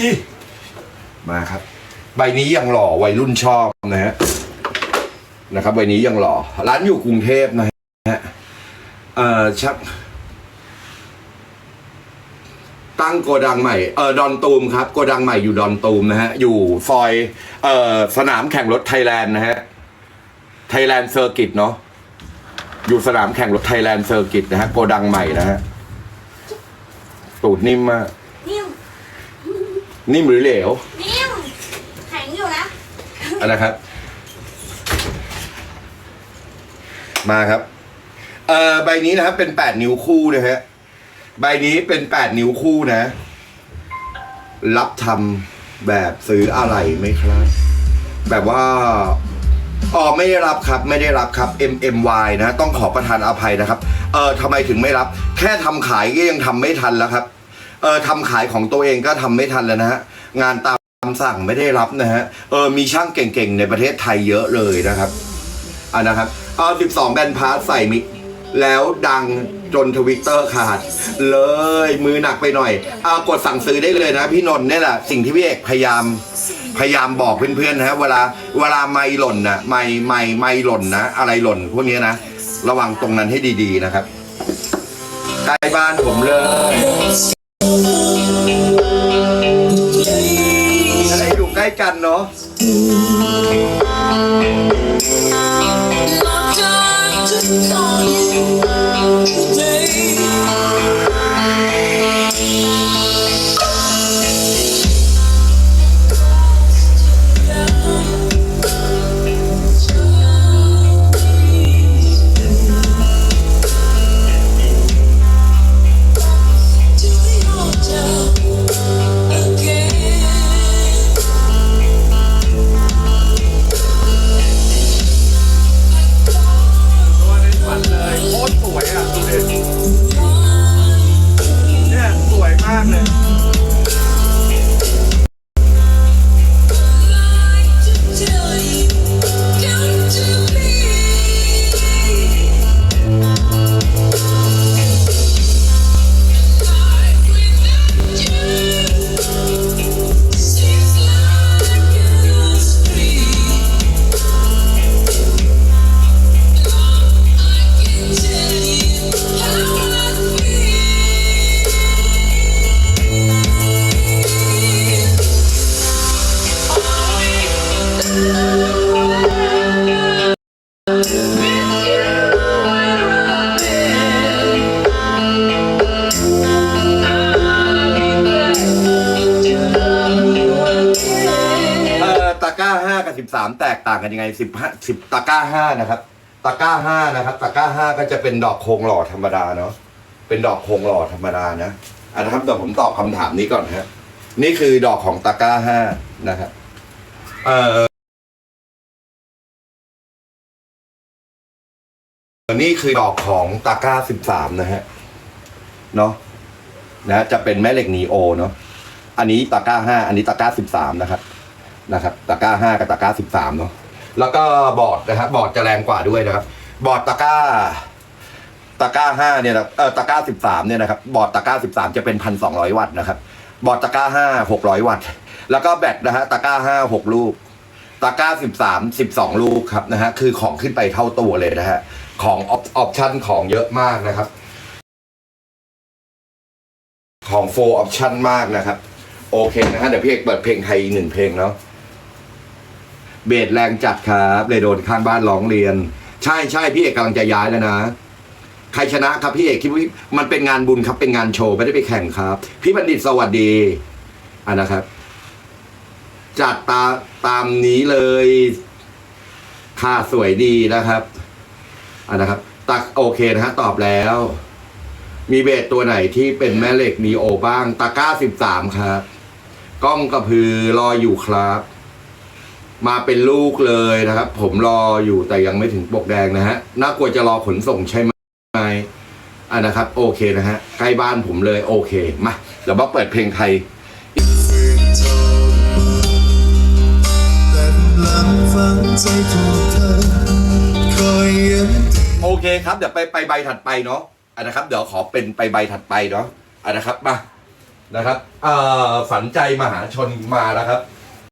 อีมาครับ ใบนี้ยังหล่อวัยรุ่นชอบนะฮะนะครับใบนี้ยังหล่อ ร้านอยู่กรุงเทพนะฮะเอ่อชักตั้งโกดังใหม่เออดอนตูมครับโกดังใหม่อยู่ดอนตูมนะฮะ อยู่ซอยเอ่อสนามแข่งรถไทยแลนด์นะฮะไทยแลนด์เซอร์กิตเนาะอยู่สนามแข่งรถไทยแลนด์เซอร์กิตนะฮะโกดังใหม่นะฮะตูดนิ่มมาก นิ่มนิ่มหรือเหลว นิ่มแข็งอยู่นะอันนะครับ มาครับเอ่อใบนี้นะครับ เป็นแปดนิ้วคู่นะฮะใบนี้เป็นแปดนิ้วคู่นะ รับทำแบบซื้ออะไรไหมครับ แบบว่าอ๋อไม่ได้รับครับ ไม่ได้รับครับ MMY นะ ต้องขอประทานอภัยนะครับ เออทำไมถึงไม่รับ แค่ทำขายก็ยังทำไม่ทันแล้วครับ เออทำขายของตัวเองก็ทำไม่ทันแล้วนะฮะงานตามสั่งไม่ได้รับนะฮะเออมีช่างเก่งๆในประเทศไทยเยอะเลยนะครับอ่านะครับเอา12แบนพาร์ทใส่มิกแล้วดังจนทวิตเตอร์ขาด เลยมือหนักไปหน่อยเอากดสั่งซื้อได้เลยนะ พี่นนท์นี่แหละสิ่งที่พี่เอกพยายามพยายามบอกเพื่อนๆนะฮะเวลาเวลาไม่หล่นนะไม่ไม่ไม่หล่นนะ อะไรหล่นพวกนี้นะ ระวังตรงนั้นให้ดีๆนะครับใกล้บ้านผมเลย ได้อยู่ใกล้กันเนาะ ห้ากับสิบสามแตกต่างกันยังไงสิบห้าสิบตะกร้าห้านะครับตะกร้าห้านะครับตะกร้าห้าก็จะเป็นดอกโคงหล่อธรรมดาเนาะเป็นดอกโคงหล่อธรรมดานะอะนะครับเดี๋ยวผมตอบคำถามนี้ก่อนนะฮะนี่คือดอกของตะกร้าห้านะครับเอ่อนี่คือดอกของตะกร้าสิบสามนะฮะเนาะนะจะเป็นแม่เหล็กนีโอเนาะอันนี้ตะกร้าห้าอันนี้ตะกร้าสิบสามนะครับ นะครับตะกร้าห้ากับตะกร้าสิบสามเนาะแล้วก็บอร์ดนะครับบอร์ดจะแรงกว่าด้วยนะครับ บอร์ดตะกร้าตะกร้าห้าเนี่ยนะเออตะกร้าสิบสามเนี่ยนะครับบอร์ดตะกร้าสิบสามจะเป็นพันสองร้อยวัตต์นะครับ บอร์ดตะกร้าห้าหกร้อยวัตต์ แล้วก็แบตนะฮะตะกร้าห้าหกลูกตะกร้าสิบสามสิบสองลูกครับนะฮะคือของขึ้นไปเท่าตัวเลยนะฮะของออปชั่นของเยอะมากนะครับ ของโฟออปชั่นมากนะครับ โอเคนะฮะเดี๋ยวพี่เอกเปิดเพลงไทยอีกหนึ่งเพลงเนาะ เบสแรงจัดครับเลยโดนข้างบ้านร้องเรียน ใช่ใช่พี่เอกกำลังจะย้ายแล้วนะ ใครชนะครับพี่เอกคิดว่ามันเป็นงานบุญครับเป็นงานโชว์ไม่ได้ไปแข่งครับ พี่บัณฑิตสวัสดีอะนะครับ จัดตาตามนี้เลยค่าสวยดีนะครับอะนะครับ ตักโอเคนะฮะตอบแล้ว มีเบสตัวไหนที่เป็นแม่เหล็กนีโอบ้างตาก้าสิบสามครับ กล้องกระพือรออยู่ครับ มาเป็นลูกเลยนะครับ ผมรออยู่แต่ยังไม่ถึงปกแดงนะฮะน่ากลัวจะรอขนส่งใช่ไหมอะนะครับ โอเคนะฮะใกล้บ้านผมเลยโอเคมาเดี๋ยวมาเปิดเพลงไทยโอเคครับเดี๋ยวไปไปใบถัดไปเนาะอะนะครับ เดี๋ยวขอเป็นไปใบถัดไปเนาะอะนะครับมานะครับเอ่อฝันใจมหาชนมาแล้วครับ